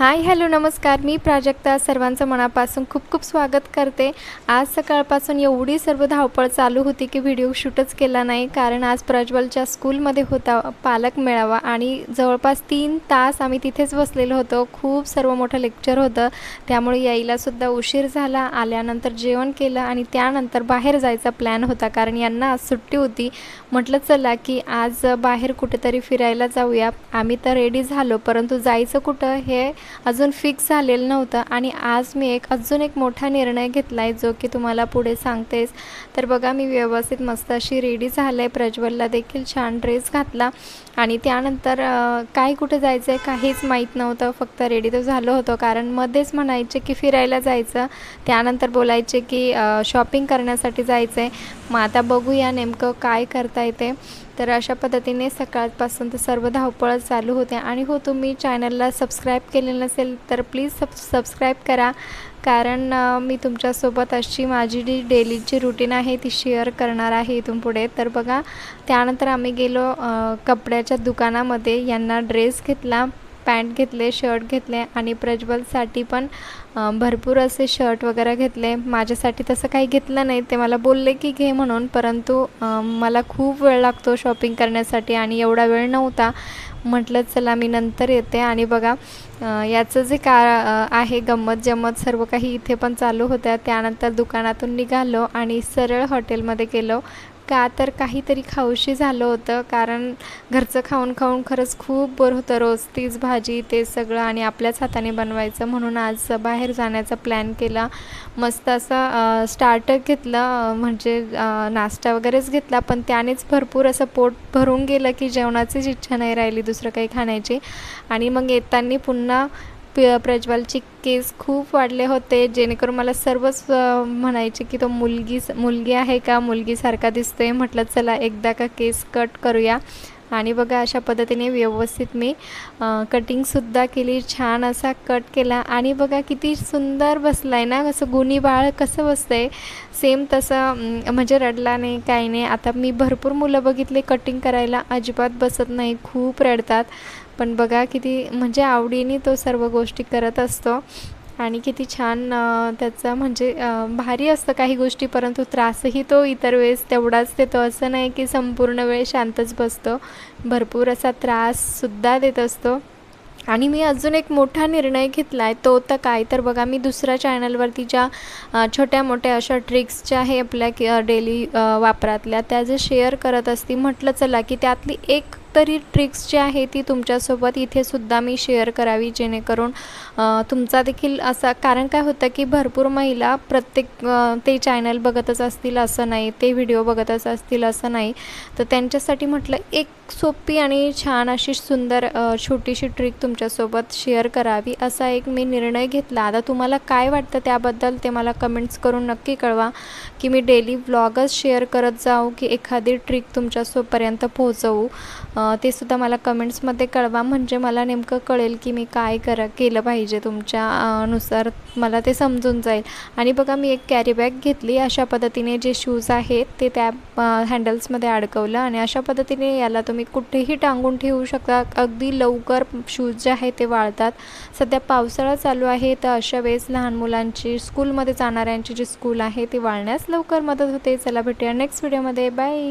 Hi hello नमस्कार. मी प्राजक्ता. सर्वांचं मनापासून खूप खूप स्वागत करते. आज सकाळपासून एवढी सर्व धावपळ चालू होती की व्हिडिओ शूटच केला नाही. कारण आज प्रज्वलच्या स्कूलमध्ये होता पालक मेळावा आणि जवळपास तीन तास आम्ही तिथेच बसलेलो होतो. खूप सर्व मोठं लेक्चर होतं. त्यामुळे यायलासुद्धा उशीर झाला. आल्यानंतर जेवण केलं आणि त्यानंतर बाहेर जायचा प्लॅन होता. कारण यांना आज सुट्टी होती. म्हटलं चला की आज बाहेर कुठेतरी फिरायला जाऊया. आम्ही तर रेडी झालो. परंतु जायचं कुठं हे अजून फिक्स झालेलं नव्हतं. आणि आज मी एक अजून एक मोठा निर्णय घेतला आहे जो की तुम्हाला पुढे सांगतेस. तर बघा मी व्यवस्थित मस्त अशी रेडी झालं आहे प्रज्वलला देखील छान ड्रेस घातला. आणि त्यानंतर काय कुठे जायचं आहे काहीच माहीत नव्हतं. फक्त रेडी तर झालो होतो. कारण मध्येच म्हणायचे की फिरायला जायचं. त्यानंतर बोलायचे की शॉपिंग करण्यासाठी जायचं आहे मग आता बघूया नेमकं काय करता येते. तर अशा पद्धतीने सकाळपासून तर सर्व धावपळ चालू होते आणि हो तुम्ही चॅनलला सबस्क्राईब केले नसेल तर प्लीज सब सबस्क्राईब करा. कारण मी तुमच्यासोबत अशी माझी जी डेलीची रुटीन आहे ती शेअर करणार आहे इथून पुढे. तर बघा त्यानंतर आम्ही गेलो कपड्याच्या दुकानामध्ये. यांना ड्रेस घेतला. पॅन्ट घेतले शर्ट घेतले आणि प्रज्वलसाठी पण भरपूर असे शर्ट वगैरे घेतले. माझ्यासाठी तसं काही घेतलं नाही. ते मला बोलले की घे म्हणून. परंतु मला खूप वेळ लागतो शॉपिंग करण्यासाठी आणि एवढा वेळ नव्हता. म्हटलं चला मी नंतर येते. आणि बघा याचं जे का आहे गंमत जम्मत सर्व काही इथे पण चालू होत्या. त्यानंतर दुकानातून निघालो आणि सरळ हॉटेलमध्ये गेलो. का तर काहीतरी खाऊशी झालं होतं. कारण घरचं खाऊन खाऊन खरंच खूप बोर होतं रोज. तीच भाजी ते सगळं आणि आपल्याच हाताने बनवायचं म्हणून आज बाहेर जाण्याचा प्लॅन केला. मस्त असं स्टार्टर घेतलं म्हणजे नाश्ता वगैरेच घेतला. पण त्यानेच भरपूर असं पोट भरून गेलं की जेवणाचीच इच्छा नाही राहिली दुसरं काही खाण्याची. आणि मग येताना पुन्हा प केस खूप वाढले होते जेणेकरून मला सर्वच म्हणायचे की तो मुलगी मुलगी आहे का मुलगीसारखा दिसतोय म्हटलं चला एकदा का केस कट करूया. आणि बघा अशा पद्धतीने व्यवस्थित मी कटिंगसुद्धा केली. छान असा कट केला. आणि बघा किती सुंदर बसला आहे ना? असं गुणी बाळ कसं बसतं आहे सेम तसं म्हणजे रडला नाही काही नाही. आता मी भरपूर मुलं बघितले कटिंग करायला. अजिबात बसत नाही. खूप रडतात. पण बघा किती म्हणजे आवडीने तो सर्व गोष्टी करत असतो. आणि किती छान त्याचं त्याचा म्हणजे भारी असतं काही गोष्टी परंतु त्रासही तो इतर वेळेस तेवढाच देतो. असं नाही की संपूर्ण वेळ शांतच बसतो. भरपूर असा त्राससुद्धा देत असतो. आणि मी अजून एक मोठा निर्णय घेतला आहे तो तर काय? तर बघा मी दुसऱ्या चॅनलवरती ज्या छोट्या मोठ्या अशा ट्रिक्स ज्या आहे आपल्या डेली वापरातल्या त्या जे शेअर करत असती म्हटलं चला की त्यातली एक तरी ट्रिक्स जी आहे ती तुमच्यासोबत इथेसुद्धा मी शेअर करावी जेणेकरून तुमचा देखील असा कारण काय होतं की भरपूर महिला प्रत्येक ते चॅनल बघतच असतील असं नाही ते व्हिडिओ बघतच असतील असं नाही. तर त्यांच्यासाठी म्हटलं एक सोपी आणि छान अशी सुंदर छोटीशी ट्रिक तुमच्यासोबत शेअर करावी असा एक मी निर्णय घेतला. आता तुम्हाला काय वाटतं त्याबद्दल ते मला कमेंट्स करून नक्की कळवा की मी डेली व्लॉगच शेअर करत जाऊ की एखादी ट्रिक तुमच्यासोपर्यंत पोहोचवू. ते सुद्धा मला कमेंट्समध्ये कळवा. म्हणजे मला नेमकं कळेल की मी काय करा केलं पाहिजे तुमच्या नुसार मला ते समजून जाईल. आणि बघा मी एक कॅरी बॅग घेतली. अशा पद्धतीने जे शूज आहेत ते त्या हँडल्समध्ये अडकवलं. आणि अशा पद्धतीने याला तुम्ही कुठेही टांगून ठेवू शकता. अगदी लवकर शूज जे आहे ते वाळतात. सध्या पावसाळा चालू आहे तर अशा वेळेस लहान मुलांची स्कूलमध्ये जाणाऱ्यांची जी स्कूल आहे ती वाळण्यास लवकर मदत होते. चला भेटूया नेक्स्ट व्हिडिओमध्ये बाय